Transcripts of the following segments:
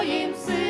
своїм сині,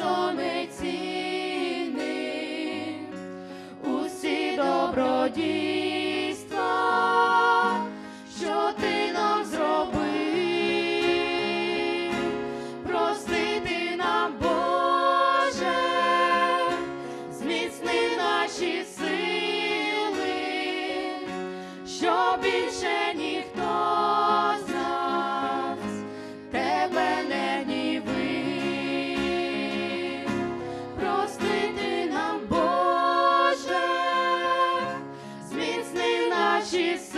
часом усі добродійства, що ти нам зробив, простити нам, Боже, зміцни наші сили, що більше ніхто. she